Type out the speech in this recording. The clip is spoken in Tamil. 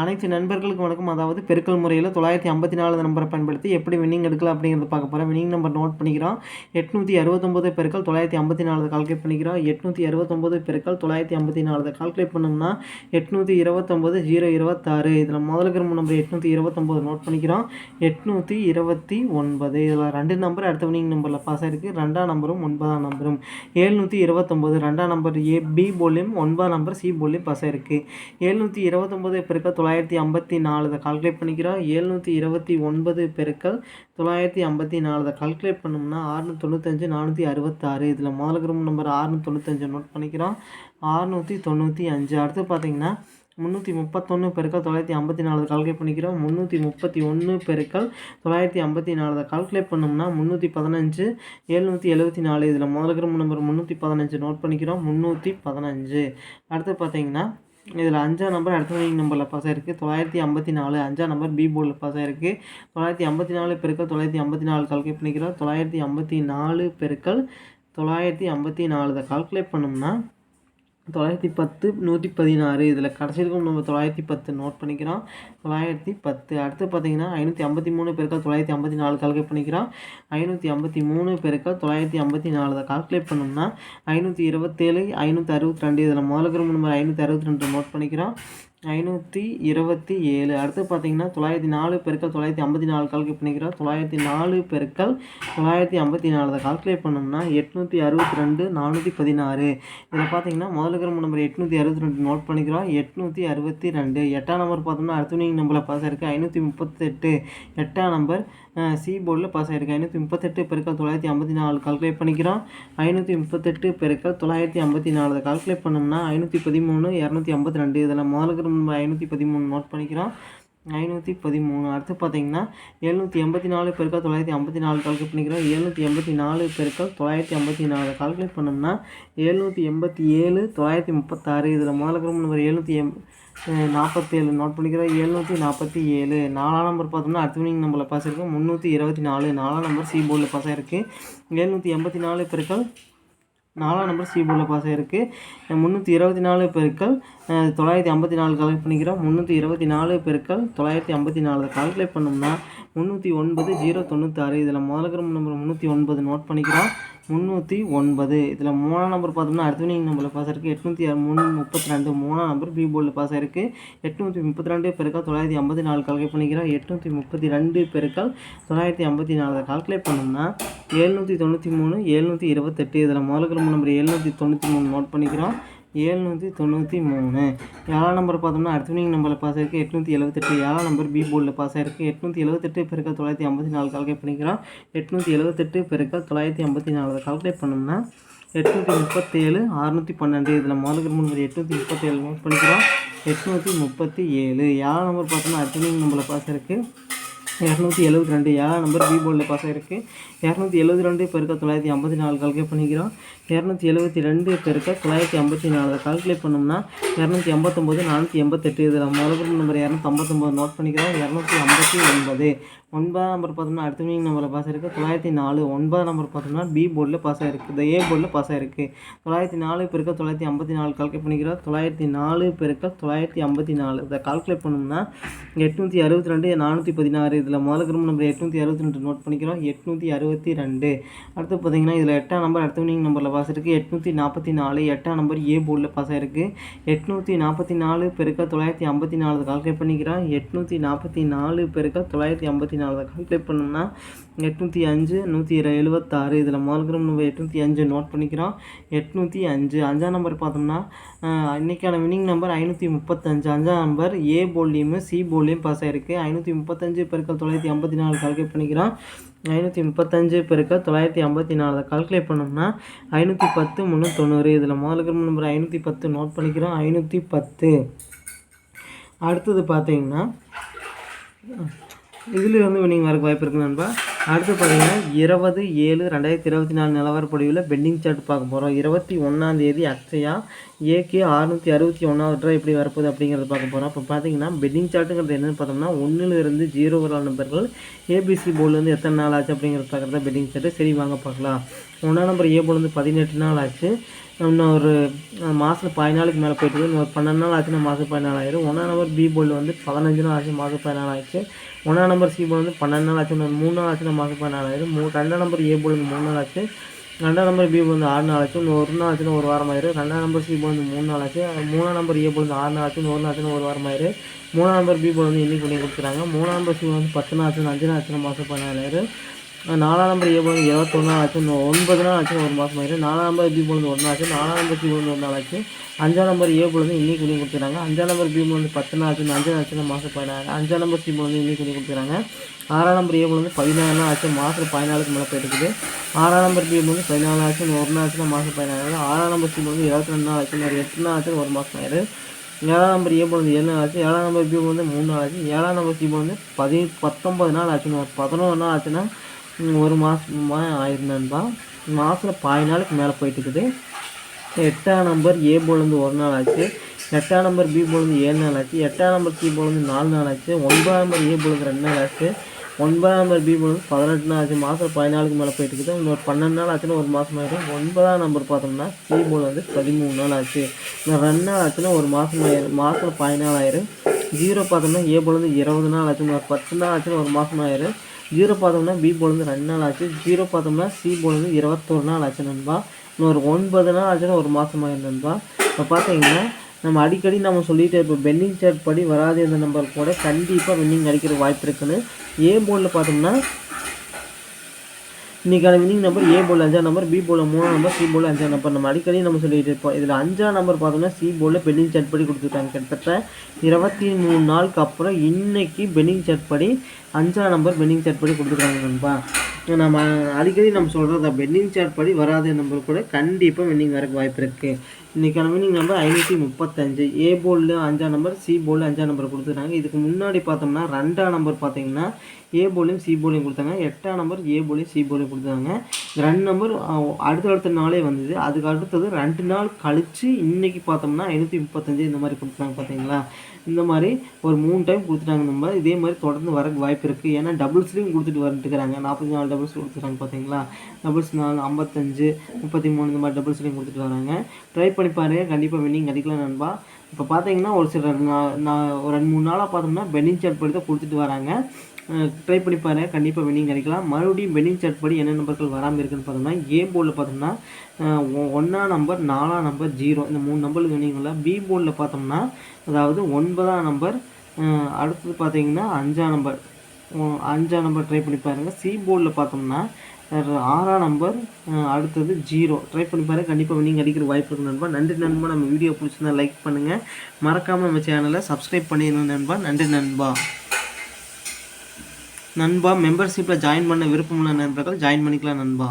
அனைத்து நண்பர்களுக்கு வணக்கம். அதாவது பெருக்கல் முறையில் தொள்ளாயிரத்தி ஐம்பத்தி நாலு நம்பரை பயன்படுத்தி எப்படி வின்னிங் எடுக்கலாம் அப்படிங்கிறத பார்க்க போகிறோம் வின்னிங் நம்பர் நோட் பண்ணிக்கிறோம். எட்நூற்றி அறுபத்தொம்போது பெருக்கள் தொள்ளாயிரத்தி ஐம்பத்தி நாலு கால்குலேட் பண்ணிக்கிறோம். எட்நூற்றி அறுபத்தொம்போது பெருக்கள் தொள்ளாயிரத்தி ஐம்பத்தி நாலு கால்குலேட் பண்ணோம்னா எட்நூற்றி இருபத்தொம்போது ஜீரோ இருபத்தாறு. இதில் முதல் கிரம நம்பர் எட்நூற்றி இருபத்தொம்போது நோட் பண்ணிக்கிறோம். எட்நூற்றி இருபத்தி ஒன்பது. இதில் ரெண்டு நம்பர் அடுத்த வினிங் நம்பரில் பாஸ் ஆகிருக்கு ரெண்டாம் நம்பரும் ஒன்பதாம் நம்பரும் ஏழ்நூற்றி இருபத்தொம்போது ரெண்டாம் நம்பர் ஏ பி போலியும் ஒன்பதாம் நம்பர் சி போலியும் பாஸ் ஆகிருக்கு ஏழ்நூற்றி இருபத்தொம்போது பெருக்கள் தொள்ளாயிரத்தி ஐம்பத்தி நாலு இதை கால்குலேட் பண்ணிக்கிறோம் எழுநூற்றி இருபத்தி ஒன்பது பெருக்கல் தொள்ளாயிரத்தி ஐம்பத்தி நாலு இதை கால்குலேட் பண்ணோம்னா ஆறுநூற்றி தொண்ணூத்தஞ்சு நானூற்றி அறுபத்தாறு. இதில் முதல் கிரம நம்பர் ஆறுநூற்றி தொண்ணூத்தஞ்சு நோட் பண்ணிக்கிறோம். ஆறுநூற்றி தொண்ணூற்றி அஞ்சு. அடுத்து பார்த்தீங்கன்னா முந்நூற்றி முப்பத்தொன்று பெருக்கள் தொள்ளாயிரத்தி ஐம்பத்தி நாலு கால்குலேட் பண்ணிக்கிறோம். முந்நூற்றி முப்பத்தி ஒன்று பெருக்கல் தொள்ளாயிரத்தி ஐம்பத்தி நாலு கால்குலேட் பண்ணோம்னா முந்நூற்றி பதினஞ்சு. எழுநூற்றி எழுபத்தி நாலு. இதில் முதல் கிரம நம்பர் முந்நூற்றி பதினஞ்சு நோட் பண்ணிக்கிறோம். முந்நூற்றி பதினஞ்சு. அடுத்து பார்த்தீங்கன்னா இதில் அஞ்சாம் நம்பர் அடுத்த வினிங் நம்பரில் பாஸ் ஆயிருக்கு. தொள்ளாயிரத்தி ஐம்பத்தி நாலு அஞ்சாம் நம்பர் பி போர்டில் பாஸ் ஆயிருக்கு. தொள்ளாயிரத்தி ஐம்பத்தி நாலு பெருக்கள் தொள்ளாயிரத்தி ஐம்பத்தி நாலு கால்குலேட் பண்ணிக்கிறோம். தொள்ளாயிரத்தி ஐம்பத்தி நாலு பெருக்கள் தொள்ளாயிரத்தி ஐம்பத்தி நாலு இதை கால்குலேட் பண்ணோம்னா தொள்ளாயிரத்தி பத்து நூற்றி பதினாறு. இதில் கடைசி இருக்கும் நம்ம தொள்ளாயிரத்தி பத்து நோட் பண்ணிக்கிறோம். தொள்ளாயிரத்தி பத்து. அடுத்து பார்த்தீங்கன்னா ஐநூற்றி ஐம்பத்தி மூணு பேருக்கா தொள்ளாயிரத்தி ஐம்பத்தி நாலு கால்குலேட் பண்ணிக்கிறோம். ஐநூற்றி ஐம்பத்தி மூணு பேருக்கா தொள்ளாயிரத்தி ஐம்பத்தி நாலு அதை கால்குலேட் பண்ணோம்னா ஐநூற்றி இருபத்தேழு ஐநூற்றி அறுபத்தி ரெண்டு. இதில் முதல் நம்பர் ஐநூற்றி அறுபத்தி ரெண்டு நோட் பண்ணிக்கிறோம். ஐநூற்றி இருபத்தி ஏழு. அடுத்து பார்த்தீங்கன்னா தொள்ளாயிரத்தி நாலு பெருக்கள் தொள்ளாயிரத்தி ஐம்பத்தி நாலு கால்குலேட் பண்ணிக்கிறோம். தொள்ளாயிரத்தி நாலு பெருக்கள் தொள்ளாயிரத்தி ஐம்பத்தி நாலு. அதை கால்குலேட் பண்ணோம்னா எட்நூற்றி அறுபத்தி ரெண்டு நானூற்றி பதினாறு. இதில் பார்த்தீங்கன்னா முதல் இருக்கிற நம்பர் எட்நூற்றி அறுபத்தி ரெண்டு நோட் பண்ணிக்கிறோம். எட்நூற்றி அறுபத்தி ரெண்டு. எட்டாம் நம்பர் பார்த்தோம்னா அடுத்த நம்பரில் பாஸ் ஆயிருக்கு. ஐநூற்றி முப்பத்தெட்டு. எட்டாம் நம்பர் சி போர்டில் பாஸ் ஆயிருக்கு. ஐநூற்றி முப்பத்தெட்டு பெருக்கள் தொள்ளாயிரத்தி ஐம்பத்தி நாலு கால்குலேட் பண்ணிக்கிறோம். ஐநூற்றி முப்பத்தெட்டு பெருக்கள் தொள்ளாயிரத்தி ஐம்பத்தி நாலு. அதை கால்குலேட் பண்ணோம்னா ஐநூற்றி பதிமூணு இரநூத்தி ஐம்பத்தி ரெண்டு. இதில் முதல் இருக்கிற நம்பர் ஐநூற்றி பதிமூணு நோட் பண்ணிக்கிறோம். ஐநூற்றி பதிமூணு. அடுத்து பார்த்தீங்கன்னா எழுநூற்றி எண்பத்தி நாலு பெருக்கால் தொள்ளாயிரத்தி ஐம்பத்தி நாலு கால்குலேட் பண்ணிக்கிறோம். எழுநூற்றி எண்பத்தி நாலு பெருக்கள் தொள்ளாயிரத்தி ஐம்பத்தி நாலு கால்குலேட் பண்ணோம்னா எழுநூற்றி எண்பத்தி ஏழு தொள்ளாயிரத்தி முப்பத்தாறு. இதில் முதல்ல கிரம நம்பர் எழுநூற்றி எம் நாற்பத்தேழு நோட் பண்ணிக்கிறோம். எழுநூற்றி நாற்பத்தி ஏழு. நாலாம் நம்பர் பார்த்தோம்னா அடுத்த வினிங் நம்பரில் பாஸ் இருக்குது முந்நூற்றி இருபத்தி நாலு. நாலாம் நம்பர் சி போர்டில் பாஸ் ஆயிருக்கு. எழுநூற்றி எண்பத்தி நாலு பெருக்கல் நாலாம் நம்பர் சி போர்டில் பாஸ் ஆகிருக்கு முந்நூற்றி இருபத்தி நாலு பெருக்கள் தொள்ளாயிரத்தி ஐம்பத்தி நாலு கால்குலேட் பண்ணிக்கிறோம். முந்நூற்றி இருபத்தி நாலு பெருக்கள் தொள்ளாயிரத்தி ஐம்பத்தி நாலு கால்குலேட் பண்ணோம்னா முந்நூற்றி ஒன்பது ஜீரோ தொண்ணூத்தாறு. இதில் முதல்கிற நம்பர் முந்நூற்றி ஒன்பது நோட் பண்ணிக்கிறோம். முந்நூற்றி ஒன்பது. இதில் மூணாம் நம்பர் பார்த்தோம்னா அடுத்த வினிங் நம்பரில் பாஸ் ஆயிருக்கு. எட்நூற்றி மூணு முப்பத்தி ரெண்டு. மூணாம் நம்பர் பி போர்டில் பாஸ் ஆயிருக்கு. எட்நூற்றி முப்பத்தி ரெண்டு பெருக்கால் தொள்ளாயிரத்தி ஐம்பத்தி நாலு கால்குலேட் பண்ணிக்கிறோம். எட்நூற்றி முப்பத்தி ரெண்டு பெருக்கால் தொள்ளாயிரத்தி ஐம்பத்தி நாலு கால்குலேட் பண்ணோம்னா எழுநூற்றி தொண்ணூற்றி மூணு எழுநூற்றி இருபத்தெட்டு. இதில் முதல் கிரம நம்பர் எழுநூற்றி தொண்ணூற்றி மூணு நோட் பண்ணிக்கிறோம். எழுநூற்றி தொண்ணூற்றி மூணு. ஏழாம் நம்பர் பார்த்தோம்னா அடுத்தவனிங் நம்பரில் பாஸ் ஆயிருக்கு எட்நூற்றி எழுபத்தெட்டு ஏழாம் நம்பர் பி போர்டில் பாஸ் ஆயிருக்கு. எட்நூற்றி எழுபத்தெட்டு பெருக்கா தொள்ளாயிரத்தி ஐம்பத்தி நாலு கால்குலேட் பண்ணிக்கிறோம். எட்நூற்றி எழுபத்தெட்டு பெருக்கா தொள்ளாயிரத்தி ஐம்பத்தி நாலு. கால்குலேட் பண்ணோம்னா எட்நூற்றி முப்பத்தேழு அறுநூற்றி பன்னெண்டு. இதில் முதல் கிரம எட்நூற்றி முப்பத்தேழு நோட் பண்ணிக்கிறோம். எட்நூற்றி முப்பத்தி ஏழு ஏழாம் நம்பர் பார்த்தோம்னா அடுத்தவனிங் நம்பரில் பாஸ் இருக்குது இரநூத்தி எழுபத்தி ரெண்டு ஏழாம் நம்பர் பி போர்டில் பாஸ் ஆகிருக்கு இரநூத்தி எழுபத்தி ரெண்டு பெருக்க தொள்ளாயிரத்தி ஐம்பத்தி நாலு கால்குலேட் பண்ணிக்கிறோம். இரநூத்தி எழுபத்தி ரெண்டு பெருக்க தொள்ளாயிரத்தி ஐம்பத்தி நாலு கால்குலேட் பண்ணோம்னா இரநூத்தி ஐம்பத்தொம்போது நானூற்றி எண்பத்தெட்டு. இதில் முதல் நம்பர் இரநூத்தி ஐம்பத்தொம்போது நோட் பண்ணிக்கிறோம். இரநூத்தி ஐம்பத்தி ஒன்பது. ஒன்பதாம் நம்பர் பார்த்தோம்னா அடுத்த வினிங் நம்பரில் பாஸ் ஆயிருக்கு. தொள்ளாயிரத்தி நாலு ஒன்பதாம் நம்பர் பார்த்தோம்னா பி போர்டில் பாஸ் ஆயிருக்கு. இந்த ஏ போர்டில் பாஸ் ஆயிருக்கு. தொள்ளாயிரத்தி நாலு பெருக்க தொள்ளாயிரத்தி ஐம்பத்தி நாலு கால்குலேட் பண்ணிக்கிறோம். தொள்ளாயிரத்தி நாலு பெருக்க தொள்ளாயிரத்தி ஐம்பத்தி நாலு. இதை கால்குலேட் பண்ணோம்னா எட்நூற்றி அறுபத்தி ரெண்டு நானூற்றி பதினாறு. இதில் முதல் கிரம நம்பர் எட்நூற்றி அறுபத்தி ரெண்டு நோட் பண்ணிக்கிறோம். எட்நூற்றி அறுபத்தி ரெண்டு அடுத்து பார்த்தீங்கன்னா இதில் எட்டாம் நம்பர் அடுத்த வினிங் நம்பரில் பாஸ் இருக்குது எட்நூற்றி நாற்பத்தி நாலு எட்டாம் நம்பர் ஏ போர்டில் பாஸ் ஆயிருக்கு. எட்நூற்றி நாற்பத்தி நாலு பெருக்க தொள்ளாயிரத்தி ஐம்பத்தி நாலு கால்குலேட் பண்ணிக்கிறோம். எட்நூற்றி நாற்பத்தி நாலு பெருக்க தொள்ளாயிரத்தி ஐம்பத்தி நாலு. கால்குலேட் பண்ணோம்னா எட்நூற்றி அஞ்சு நூற்றி எழுபத்தாறு இதில் மால்கிரம் நம்ம நம்பர் எட்நூற்றி அஞ்சு நோட் பண்ணிக்கிறோம். எட்நூற்றி அஞ்சு. அஞ்சாம் நம்பர் பார்த்தோம்னா இன்றைக்கான இன்னைக்கான வினிங் நம்பர் ஐநூற்றி முப்பத்தஞ்சு. அஞ்சாம் நம்பர் ஏ போல்லையும் சி போல்லையும் பாஸ் ஆகிருக்கு ஐநூற்றி முப்பத்தஞ்சு பெருக்கல் தொள்ளாயிரத்தி ஐம்பத்தி நாலு கால்குலேட் பண்ணிக்கிறோம். ஐநூற்றி முப்பத்தஞ்சு பெருக்கள் தொள்ளாயிரத்தி ஐம்பத்தி நாலு கால்குலேட் பண்ணோம்னா ஐநூற்றி பத்து முந்நூற்றி தொண்ணூறு. இதில் முதல் நம்பர் ஐநூற்றி பத்து நோட் பண்ணிக்கிறோம். ஐநூற்றி பத்து. அடுத்தது பார்த்தீங்கன்னா இதில் வந்து வினிங் வரக்கு வாய்ப்பு இருக்கு நண்பா. அடுத்து பார்த்தீங்கன்னா இருபது ஏழு ரெண்டாயிரத்தி இருபத்தி நாலு நிலவரப்படிவில் பெண்டிங் சார்ட் பார்க்க போகிறோம் இருபத்தி ஒன்றாம் தேதி அக்ஷயா ஏகே அறுநூற்றி அறுபத்தி ஒன்றாவது ட்ரா எப்படி வரப்போகுது அப்படிங்கிறத பார்க்க போகிறோம் அப்போ பார்த்தீங்கன்னா பெட்டிங் சார்ட்டுங்கிறது என்னென்னு பார்த்தோம்னா ஒன்றுல இருந்து ஜீரோ வர நம்பர்கள் ஏபிசி போர்டுலேருந்து எத்தனை நாள் ஆச்சு அப்படிங்கிறத பார்க்குறது பெட்டிங் சார்ட்டு சரி வாங்க பார்க்கலாம். ஒன்றாம் நம்பர் ஏ போர்டு வந்து பதினெட்டு நாள் ஆச்சு. இன்னும் ஒரு மாதம் பதினாலுக்கு மேலே போயிட்டு இன்னும் ஒரு பன்னெண்டு நாள் ஆச்சுன்னா மாதம் பதினாலு ஆயிரும். ஒன்றாம் நம்பர் பி போர்டில் வந்து பதினஞ்சு நாள் ஆச்சு மாதம் பதினாலு ஆயிடுச்சு. ஒன்றாம் நம்பர் சி போர்டு வந்து பன்னெண்டு நாள் ஆச்சு மூணு நாள் ஆச்சுன்னா மாதம் பதினாலு ஆயிரும். மூ ரெண்டாம் நம்பர் ஏ போர்டு மூணு நாள் ஆச்சு. ரெண்டாம் நம்பர் பி வந்து ஆறு நாள் ஆச்சு ஒரு நாள் ஆச்சுன்னு ஒரு வாரம் ஆயிரும் ரெண்டாம் நம்பர் சி வந்து மூணு நாள் ஆச்சு. மூணாம் நம்பர் ஏ வந்து ஆறு நாள் ஆச்சு ஒரு நாள் ஆச்சுன்னு ஒரு வாரம் ஆயிரும் மூணாம் நம்பர் பி போர்டு வந்து இன்னைக்கு பண்ணி கொடுக்குறாங்க? மூணாம் நம்பர் சி வந்து பத்து நாள் ஆச்சுன்னு அஞ்சு நாள் ஆச்சுன்னு மாதம் பதினாலாயிரம். நாலாம் நம்பர் ஏ போனது இருபத்தொன்று நாள் ஆச்சு ஒன்பது நாள் ஆச்சு ஒரு மாதம் ஆயிடுச்சு நாலாம் நம்பர் பி போனது வந்து ஒரு நாள் ஆச்சு நாலாம் நம்பர் சி போனது ஒரு நாள் ஆச்சு அஞ்சாம் நம்பர் ஏ போனது வந்து இன்னைக்கு குடி கொடுத்துறாங்க அஞ்சாம் நம்பர் பி போனது வந்து பத்து நாள் ஆச்சு அஞ்சு நாள் மாதம் பதினாறு அஞ்சாம் நம்பர் சி போனது வந்து இன்னைக்கு பண்ணி கொடுத்துறாங்க ஆறாம் நம்பர் ஏ போனது வந்து பதினாறு நாள் ஆச்சு மாதம் பதினாலுக்கு மேலே போயிருக்குது ஆறாம் நம்பர் பி வந்து பதினாலு ஆச்சு ஒரு நாள் ஆச்சுன்னா மாதம் பதினாறு ஆறாம் நம்பர் சி வந்து இருபத்தி ரெண்டு நாள் ஆச்சு எட்டு நாள் ஆச்சு ஒரு மாதம் ஆயிரும் ஏழாம் நம்பர் ஏ போனது ஏழு நாள் ஆச்சு ஏழாம் நம்பர் பி வந்து மூணு நாள் ஆச்சு ஏழாம் நம்பர் சி வந்து பதி பத்தொம்பது நாள் ஆச்சுன்னு பதினோரு நாள் ஆச்சுன்னா ஒரு மாதமா ஆயிரம் நண்பா. மாதத்தில் பாய் நாளுக்கு மேலே போயிட்டு இருக்குது எட்டாம் நம்பர் ஏ போலேருந்து ஒரு நாள் ஆச்சு. எட்டாம் நம்பர் பி போலேருந்து ஏழு நாள் ஆச்சு. எட்டாம் நம்பர் சி போலேருந்து நாலு நாள் ஆச்சு. ஒன்பதாம் நம்பர் ஏ போலேருந்து ரெண்டு நாள் ஆச்சு. ஒன்பதாம் நம்பர் பி போலேருந்து பதினெட்டு நாள் ஆச்சு. மாதம் பதினாலுக்கு மேலே போயிட்டு இருக்குது இன்னொரு பன்னெண்டு நாள் ஆச்சுன்னா ஒரு மாதம் ஆயிடும் ஒன்பதாம் நம்பர் பார்த்தோம்னா சி போல் வந்து பதிமூணு நாள் ஆச்சு. இன்னும் ரெண்டு நாள் ஆச்சுன்னா ஒரு மாதம் ஆயிரும். மாதத்தில் பதினாலு ஆயிரும். ஜீரோ பார்த்தோம்னா ஏ போலேருந்து இருபது நாள் ஆச்சு இன்னொரு பத்து நாள் ஆச்சுன்னா ஒரு மாதம் ஆயிரும். ஜீரோ பார்த்தோம்னா பி போலேருந்து ரெண்டு நாள் ஆச்சு. ஜீரோ பார்த்தோம்னா சி போலேருந்து இருபத்தொரு நாள் ஆச்சு நண்பா. இன்னொரு ஒன்பது நாள் ஆச்சுன்னா ஒரு மாதம் நண்பா. இப்போ பார்த்தீங்கன்னா நம்ம அடிக்கடி நம்ம சொல்லிட்டு இருப்போம் பெண்டிங் சார்ட் படி வராது இந்த நம்பர் கூட கண்டிப்பாக வின்னிங் அடிக்கிற வாய்ப்பு இருக்குன்னு. ஏ போர்டில் பார்த்தோம்னா இன்றைக்கான வின்னிங் நம்பர் ஏ போல் அஞ்சாம் நம்பர் பி போல் மூணாம் நம்பர் சி போல் அஞ்சாம் நம்பர் நம்ம அடிக்கடி நம்ம சொல்லிட்டு இருப்போம். இதில் அஞ்சாம் நம்பர் பார்த்தோம்னா சி போலில் பெண்டிங் சார்ட் படி கொடுத்துருக்காங்க. கிட்டத்தட்ட இருபத்தி மூணு நாளுக்கு அப்புறம் இன்னைக்கு பெண்டிங் சார்ட் படி அஞ்சாம் நம்பர் பெண்டிங் சார்ட் படி கொடுத்துருக்காங்க நண்பா. நம்ம அடிக்கடி நம்ம சொல்கிறது பெண்டிங் சார்ட் படி வராத நம்பர் கூட கண்டிப்பாக வின்னிங் வரக்கு வாய்ப்பு இருக்குது இன்றைக்கான வின்னிங் நம்பர் ஐநூற்றி முப்பத்தஞ்சு. ஏ போர்டில் அஞ்சாம் நம்பர் சி போர்டில் அஞ்சாம் நம்பர் கொடுத்துருக்காங்க. இதுக்கு முன்னாடி பார்த்தோம்னா ரெண்டாம் நம்பர் பார்த்தீங்கன்னா ஏ போலையும் சி போலையும் கொடுத்தாங்க எட்டாம் நம்பர் ஏ போலையும் சி போலையும் கொடுத்தாங்க ரெண்டு நம்பர் அடுத்தடுத்த நாளே வந்தது. அதுக்கு அடுத்தது ரெண்டு நாள் கழித்து இன்றைக்கி பார்த்தோம்னா ஐநூற்றி முப்பத்தஞ்சு இந்த மாதிரி கொடுத்தாங்க பார்த்தீங்களா? இந்த மாதிரி ஒரு மூணு டைம் கொடுத்துட்டாங்க நம்ம இதே மாதிரி தொடர்ந்து வரக்கு வாய்ப்பு இருக்குது ஏன்னா டபுள்ஸ்லேயும் கொடுத்துட்டு வந்துட்டுருக்காங்க நாற்பத்தி நாலு டபுள்ஸ் கொடுத்துருக்காங்க பார்த்தீங்களா டபுள்ஸ் நாலு ஐம்பத்தஞ்சு முப்பத்தி மூணு இந்த மாதிரி டபுள்ஸ்லேயும் கொடுத்துட்டு வராங்க. ட்ரை பண்ணி பாருங்கள் கண்டிப்பாக வின்னிங் கிடைக்கல நண்பா. இப்போ பார்த்தீங்கன்னா ஒரு சில நான் ஒரு ரெண்டு மூணு நாளாக பார்த்தோம்னா பென்னிங் சார்ட் படி தான் கொடுத்துட்டு வராங்க. ட்ரை பண்ணி பாருங்க. கண்டிப்பாக வின்னிங் அடிக்கலாம் மறுபடியும் பென்னிங் சார்ட் படி என்ன நம்பர்கள் வராமல் இருக்குன்னு பார்த்தோம்னா ஏ போர்டில் பார்த்தோம்னா ஒன்றாம் நம்பர் நாலாம் நம்பர் ஜீரோ இந்த மூணு நம்பருக்கு வின்னிங்களா பி போர்டில் பார்த்தோம்னா அதாவது ஒன்பதாம் நம்பர் அடுத்தது பார்த்தீங்கன்னா அஞ்சாம் நம்பர் அஞ்சாம் நம்பர் ட்ரை பண்ணி பாருங்கள் சி போர்டில் பார்த்தோம்னா ஆறாம் நம்பர் அடுத்தது ஜீரோ ட்ரை பண்ணி பாருங்க. கண்டிப்பாக நீங்கள் அடிக்கிற வாய்ப்பு இருக்குது நண்பா. நன்றி நண்பா. நம்ம வீடியோ பிடிச்சிருந்தா லைக் பண்ணுங்கள் மறக்காமல் நம்ம சேனலை சப்ஸ்கிரைப் பண்ணிடணும் நண்பா. நன்றி நண்பா. நண்பா மெம்பர்ஷிப்பில் ஜாயின் பண்ண விருப்பமுள்ள நண்பர்கள் ஜாயின் பண்ணிக்கலாம் நண்பா.